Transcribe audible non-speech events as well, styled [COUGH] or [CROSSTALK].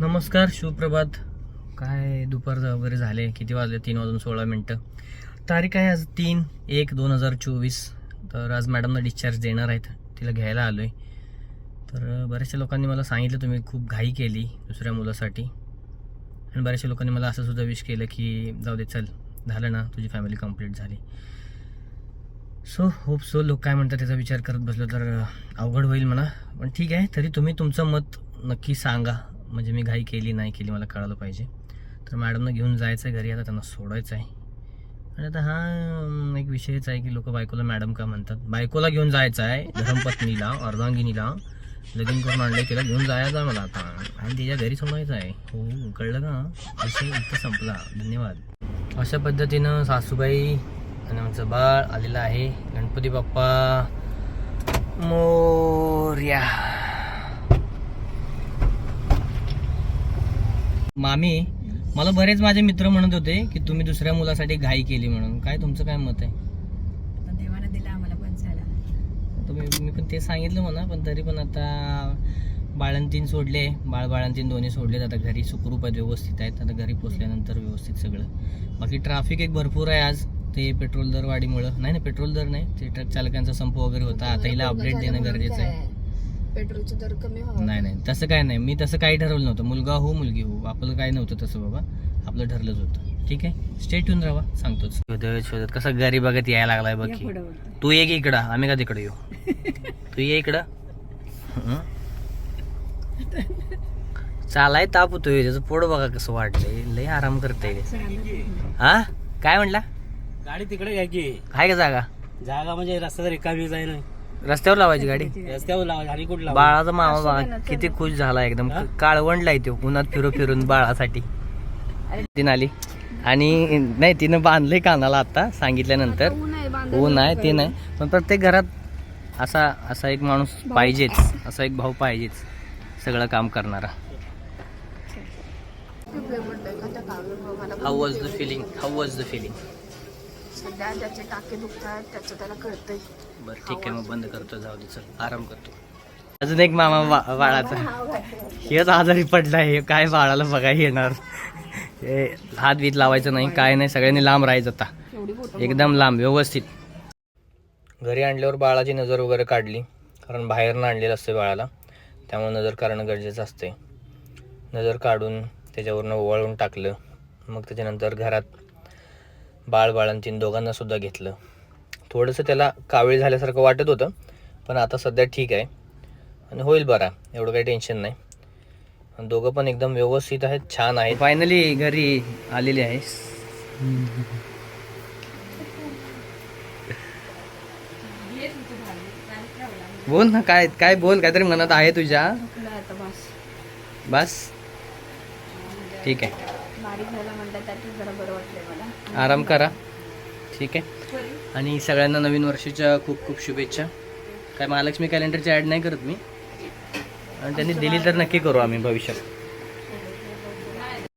नमस्कार सुप्रभात. काय दुपार वगैरे झाले? किती वाजले? तीन वाजून सोळा मिनटं. तारीख आहे आज तीन एक दोन हजार चोवीस. तर आज मॅडमना डिस्चार्ज देणार आहेत. तिला घ्यायला आलो आहे तर बऱ्याचशा लोकांनी मला सांगितलं तुम्ही खूप घाई केली दुसऱ्या मुलासाठी. आणि बऱ्याचशा लोकांनी मला असं सुद्धा विश केलं की जाऊ दे चल. झालं ना तुझी फॅमिली कंप्लीट झाली. सो होप सो लोक काय म्हणतात त्याचा विचार करत बसलो तर अवघड होईल म्हणा. पण ठीक आहे तरी तुम्ही तुमचं मत नक्की सांगा. म्हणजे मी घाई केली नाही केली मला कळालं पाहिजे. तर मॅडमनं घेऊन जायचं आहे घरी आता त्यांना सोडायचं आहे. आणि आता हा एक विषयच आहे की लोक बायकोला मॅडम का म्हणतात? बायकोला घेऊन जायचं आहे धर्मपत्नीला अर्धांगिनीला. लगीन करून आणले तिला घेऊन जायचं आहे मला आता. आणि तिच्या घरी सोडायचं आहे. हो कळलं का विषय इथं संपला. धन्यवाद. अशा पद्धतीनं सासूबाई आणि आमचं बाळ आलेलं आहे. गणपती बाप्पा मोर्या. मामी मला बरेच माझे मित्र म्हणत होते की तुम्ही दुसऱ्या मुलासाठी घाई केली म्हणून. काय तुमचं काय मत आहे? देवानं दिला आम्हाला तुम्ही मी पण ते सांगितलं म्हणा पण तरी पण आता बाळंतीन सोडले बाळ बाळंतीन दोन्ही सोडलेत आता घरी सुखरूप आहेत व्यवस्थित आहेत आता घरी पोचल्यानंतर व्यवस्थित सगळं. बाकी ट्रॅफिक एक भरपूर आहे आज ते पेट्रोल दरवाढीमुळं. नाही ना पेट्रोल दर नाही ते ट्रक चालकांचा संप वगैरे होता आता हिला अपडेट देणं गरजेचं आहे. पेट्रोलचा दर कमी व्हावा. नाही नाही तसं काय नाही. मी तसं काही ठरवलं नव्हतं. मुलगा हो मुलगी हो. आपलं काही नव्हतं तसं बाबा. आपलं ठरलंच होतं. ठीक आहे? स्टेट येऊन राहा सांगतोच शोधत शोधत. कसं घरी बघत यायला लागलाय बघ की. तू ये की इकडं. आम्ही का तिकडे येऊ? [LAUGHS] तू ये इकडं. हं? चालाय ताप होतोय. त्याचं पोट बघा कसं वाटलंय लय आराम करते हा? काय म्हणला? गाडी तिकडे घ्या की. आहे का जागा? जागा म्हणजे रस्ता रिकामी जाईल. रस्त्यावर लावायची गाडी? रस्त्यावर लावा आणि कुठं लावा? बाळाचा मामा बघा किती खुश झाला एकदम. काळवंडलाय तो उन्हात फिरू फिरून बाळासाठी. ती आली. आणि नाही तिनं बांधलंय कानाला आता सांगितल्यानंतर. ऊन आहे ते नाही. पण प्रत्येक घरात असा असा एक माणूस पाहिजेच. असा एक भाऊ पाहिजेच सगळं काम करणारा. How was the feeling how was the feeling सध्या टाके दुखतात त्याचं त्याला कळतंय. बरं ठीक आहे मग बंद करतो जाऊ दे चल आराम करतो. अजून एक मामा बा- बाळाचा. हेच आजारी पडला आहे काय बाळाला बघा येणार. हे हात बीत लावायचं नाही काय नाही सगळ्यांनी लांब राहायचं आता. एवढी एकदम लांब व्यवस्थित. घरी आणल्यावर बाळाची नजर वगैरे काढली कारण बाहेरनं आणलेलं असते बाळाला. त्यामुळे नजर काढणं गरजेचं असते नजर काढून त्याच्यावरनं ओवाळून टाकलं. मग त्याच्यानंतर घरात बाळ बाळंतीन दोघांना सुद्धा घेतलं. थोडंसं त्याला कावीळ झाल्यासारखं वाटत होतं पण आता सध्या ठीक आहे. आणि होईल बरा एवढं काही टेन्शन नाही. आणि दोघं पण एकदम व्यवस्थित आहेत छान आहेत. फायनली घरी आलेली आहे. बोल ना काय काय बोल काहीतरी मनात आहे तुझ्या. आता बस. बस. ठीक आहे. आराम करा. ठीक आहे? आणि सगळ्यांना नवीन वर्षाच्या खूप खूप शुभेच्छा. काय महालक्ष्मी कॅलेंडरची ॲड नाही करत मी. आणि त्यांनी दिली तर नक्की करू आम्ही भविष्यात.